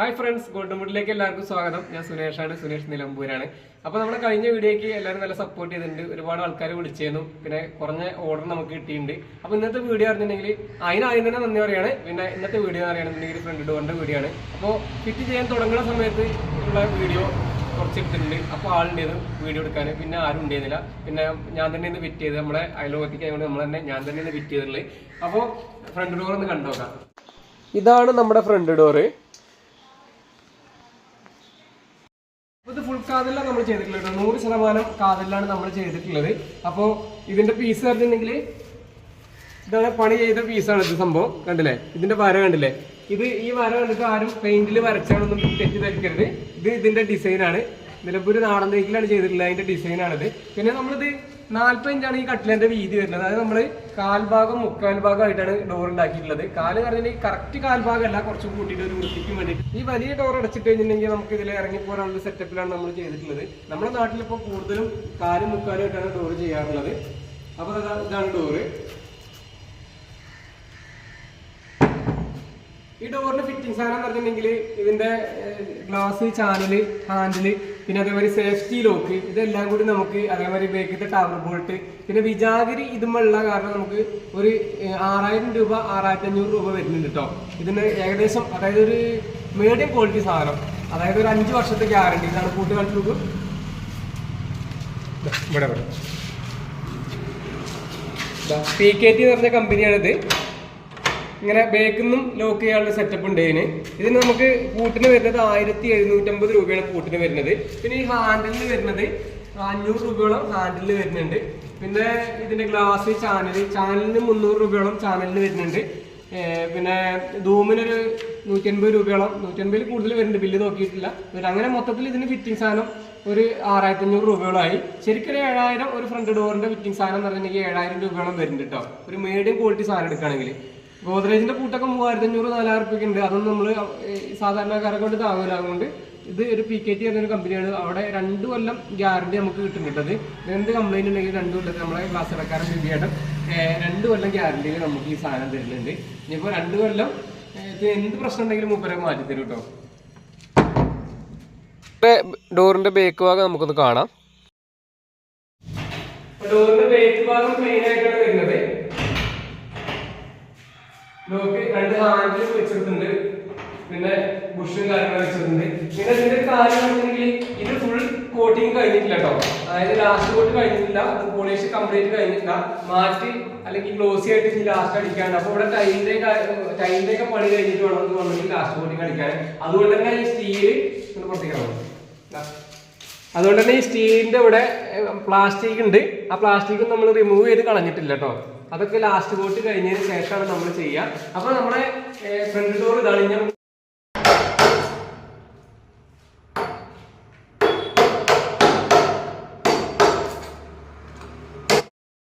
Hi friends വുഡിലേക്ക് എല്ലാവർക്കും സ്വാഗതം. ഞാൻ സുനേഷാണ് സുനേഷ് നിലമ്പൂരാണ്. അപ്പൊ നമ്മുടെ കഴിഞ്ഞ വീഡിയോക്ക് എല്ലാവരും നല്ല സപ്പോർട്ട് ചെയ്തിട്ടുണ്ട്. ഒരുപാട് ആൾക്കാർ വിളിച്ചിരുന്നു. പിന്നെ കുറഞ്ഞ ഓർഡർ നമുക്ക് കിട്ടിയിട്ടുണ്ട്. അപ്പൊ ഇന്നത്തെ വീഡിയോ അറിഞ്ഞിട്ടുണ്ടെങ്കിൽ അതിനാദ്യം തന്നെ നന്ദി പറയാണ്. പിന്നെ ഇന്നത്തെ വീഡിയോ അറിയണമെന്നുണ്ടെങ്കിൽ ഫ്രണ്ട് ഡോറിന്റെ വീഡിയോ ആണ്. അപ്പോൾ ഫിറ്റ് ചെയ്യാൻ തുടങ്ങുന്ന സമയത്ത് ഉള്ള വീഡിയോ കുറച്ച് എടുത്തിട്ടുണ്ട് അപ്പോൾ ആളുണ്ടായിരുന്നു വീഡിയോ എടുക്കാൻ. പിന്നെ ആരും ഉണ്ടായിരുന്നില്ല. പിന്നെ ഞാൻ തന്നെ ഇന്ന് ഫിറ്റ് ചെയ്ത് നമ്മുടെ അയലോകത്തേക്ക് ആയതുകൊണ്ട് നമ്മൾ തന്നെ ഞാൻ തന്നെ ഇന്ന് ഫിറ്റ് ചെയ്തിട്ടുള്ളത്. അപ്പോൾ ഫ്രണ്ട് ഡോർ ഒന്ന് കണ്ടോക്കാം. ഇതാണ് നമ്മുടെ ഫ്രണ്ട് ഡോറ് ഫുൾ കാതലാണ് നമ്മൾ ചെയ്തിട്ടുള്ളത്. നൂറ് ശതമാനം കാതലാണ് നമ്മൾ ചെയ്തിട്ടുള്ളത്. അപ്പോൾ ഇതിന്റെ പീസ് പറഞ്ഞിട്ടുണ്ടെങ്കിൽ ഇതാണ് പണി ചെയ്ത പീസാണ് ഇത് സംഭവം. കണ്ടില്ലേ? ഇതിന്റെ വര കണ്ടില്ലേ? ഇത് ഈ വര കണ്ടിട്ട് ആരും പെയിന്റിൽ വരച്ചാണെന്നും തെറ്റിദ്ധരിക്കരുത്. ഇത് ഇതിന്റെ ഡിസൈനാണ് നിലമ്പൂർ നാടൻ തേക്കിലാണ് ചെയ്തിട്ടുള്ളത്. അതിന്റെ ഡിസൈനാണിത് പിന്നെ നമ്മളിത് നാല്പഞ്ചാണ് ഈ കട്ടിലിന്റെ വീതി വരുന്നത്. അതായത് നമ്മൾ കാൽഭാഗം മുക്കാൽ ഭാഗമായിട്ടാണ് ഡോർ ഉണ്ടാക്കിയിട്ടുള്ളത്. കാൽ പറഞ്ഞിട്ടുണ്ടെങ്കിൽ കറക്റ്റ് കാൽഭാഗമല്ല കുറച്ച് കൂട്ടിയിട്ട് ഒരു വൃത്തിക്ക് വേണ്ടി ഈ വലിയ ഡോർ അടച്ചിട്ട് കഴിഞ്ഞിട്ടുണ്ടെങ്കിൽ നമുക്ക് ഇതിൽ ഇറങ്ങി പോകാനുള്ള സെറ്റപ്പിലാണ് നമ്മൾ ചെയ്തിട്ടുള്ളത്. നമ്മുടെ നാട്ടിലിപ്പോൾ കൂടുതലും കാലും മുക്കാലും ആയിട്ടാണ് ഡോർ ചെയ്യാറുള്ളത് അപ്പോൾ ഇതാണ് ഡോറ് ഈ ഡോറിന്റെ ഫിറ്റിംഗ് സാധനം എന്ന് പറഞ്ഞിട്ടുണ്ടെങ്കിൽ ഇതിന്റെ ഗ്ലാസ് ചാനൽ ഹാൻഡിൽ പിന്നെ അതേമാതിരി സേഫ്റ്റി ലോക്ക് ഇതെല്ലാം കൂടി നമുക്ക് അതേമാതിരി ബേക്കിത്തെ ടവർ ബോൾട്ട് പിന്നെ വിജാഗിരി ഇതുമുള്ള കാരണം നമുക്ക് ഒരു ആറായിരം രൂപ ആറായിരത്തി അഞ്ഞൂറ് രൂപ വരുന്നുണ്ട് കേട്ടോ ഇതിന് ഏകദേശം അതായത് ഒരു മീഡിയം ക്വാളിറ്റി സാധനം. അതായത് ഒരു അഞ്ച് വർഷത്തെ ഗ്യാരണ്ടി ഇതാണ് ഇവിടെ ഇവിടെ. പി കെ ടി എന്ന് പറഞ്ഞ കമ്പനിയാണിത് ഇങ്ങനെ ബേക്കിൽ ലോക്ക് ചെയ്യാനുള്ള സെറ്റപ്പ് ഉണ്ട് ഇതിന്. ഇതിന് നമുക്ക് കൂട്ടിന് വരുന്നത് ആയിരത്തി എഴുന്നൂറ്റമ്പത് രൂപയാണ് കൂട്ടിന് വരുന്നത്. പിന്നെ ഈ ഹാൻഡിലിന് വരുന്നത് അഞ്ഞൂറ് രൂപയോളം ഹാൻഡിൽ വരുന്നുണ്ട്. പിന്നെ ഇതിന്റെ ഗ്ലാസ് ചാനൽ ചാനലിന് മുന്നൂറ് രൂപയോളം ചാനലിന് വരുന്നുണ്ട്. പിന്നെ ധൂമിനൊരു നൂറ്റൻപത് രൂപയോളം നൂറ്റൻപതിൽ കൂടുതൽ വരുന്നുണ്ട്. ബില്ല് നോക്കിയിട്ടില്ല. അങ്ങനെ മൊത്തത്തിൽ ഇതിന് ഫിറ്റിംഗ് സാധനം ഒരു ആറായിരത്തി അഞ്ഞൂറ് രൂപയോളമായി ശരിക്കും ഒരു ഏഴായിരം ഒരു ഫ്രണ്ട് ഡോറിന്റെ ഫിറ്റിംഗ് സാധനം എന്ന് പറഞ്ഞിട്ടുണ്ടെങ്കിൽ ഏഴായിരം രൂപയോളം വരുന്നുണ്ട് കേട്ടോ ഒരു മീഡിയം ക്വാളിറ്റി സാധനം എടുക്കുകയാണെങ്കിൽ. ഗോദ്രേജിന്റെ പൂട്ടൊക്കെ മൂവായിരത്തി അഞ്ഞൂറ് നാലായിരം റുപ്യൊക്കെ ഉണ്ട് അതൊന്നും നമ്മൾ സാധാരണക്കാരെ കൊണ്ട് താങ്ങൂല അതുകൊണ്ട് ഇത് ഒരു പി കെ ടി പറഞ്ഞൊരു കമ്പനിയാണ് അവിടെ രണ്ട് കൊല്ലം ഗ്യാരണ്ടി നമുക്ക് കിട്ടുന്നുണ്ടത് എന്ത് കംപ്ലൈന്റ് ഉണ്ടെങ്കിൽ രണ്ട് കൊല്ലം നമ്മളെ ക്ലാസ് ഇടക്കാരൻ ബിബിയേട്ടൻ രണ്ട് കൊല്ലം ഗ്യാരണ്ടിയിൽ നമുക്ക് ഈ സാധനം തരുന്നുണ്ട്. ഇനിയിപ്പോൾ രണ്ട് കൊല്ലം എന്ത് പ്രശ്നം ഉണ്ടെങ്കിലും മൂപ്പരെ മാറ്റി തരും കേട്ടോ ഡോറിന്റെ ബേക്ക് ഭാഗം നമുക്കൊന്ന് കാണാം. ഡോറിന്റെ ബേക്ക് ഭാഗം മെയിൻ ആയിട്ടാണ് രണ്ട് വെച്ചിട്ടുണ്ട്. പിന്നെ ബുഷും കാര്യങ്ങളും വെച്ചിട്ടുണ്ട്. പിന്നെ ഇതിന്റെ ഒരു കാര്യം വെച്ചിട്ടുണ്ടെങ്കിൽ ഇത് ഫുൾ കോട്ടിങ് കഴിഞ്ഞിട്ടില്ല കേട്ടോ അതായത് ലാസ്റ്റ് കോട്ട് കഴിഞ്ഞിട്ടില്ല. പോളിഷ് കംപ്ലീറ്റ് കഴിഞ്ഞിട്ടില്ല. മാറ്റി അല്ലെങ്കിൽ ഗ്ലോസി ആയിട്ട് ഇനി ലാസ്റ്റ് അടിക്കാണ്ട്. അപ്പൊ ഇവിടെ ടൈലിന്റെ ടൈലിന്റെ ഒക്കെ പണി കഴിഞ്ഞിട്ട് വേണം എന്ന് വന്നിട്ട് ലാസ്റ്റ് കോട്ടിങ് അടിക്കാൻ. അതുകൊണ്ട് തന്നെ ഈ സ്റ്റീൽ പുറത്തേക്കാണ് അതുകൊണ്ട് തന്നെ ഈ സ്റ്റീലിന്റെ ഇവിടെ പ്ലാസ്റ്റിക് ഉണ്ട്. ആ പ്ലാസ്റ്റിക് നമ്മൾ റിമൂവ് ചെയ്ത് കളഞ്ഞിട്ടില്ല കേട്ടോ അതൊക്കെ ലാസ്റ്റ് കോട്ട് കഴിഞ്ഞതിന് ശേഷമാണ് നമ്മൾ ചെയ്യുക അപ്പൊ നമ്മുടെ ഫ്രണ്ട് ഡോർ ഇതാണ്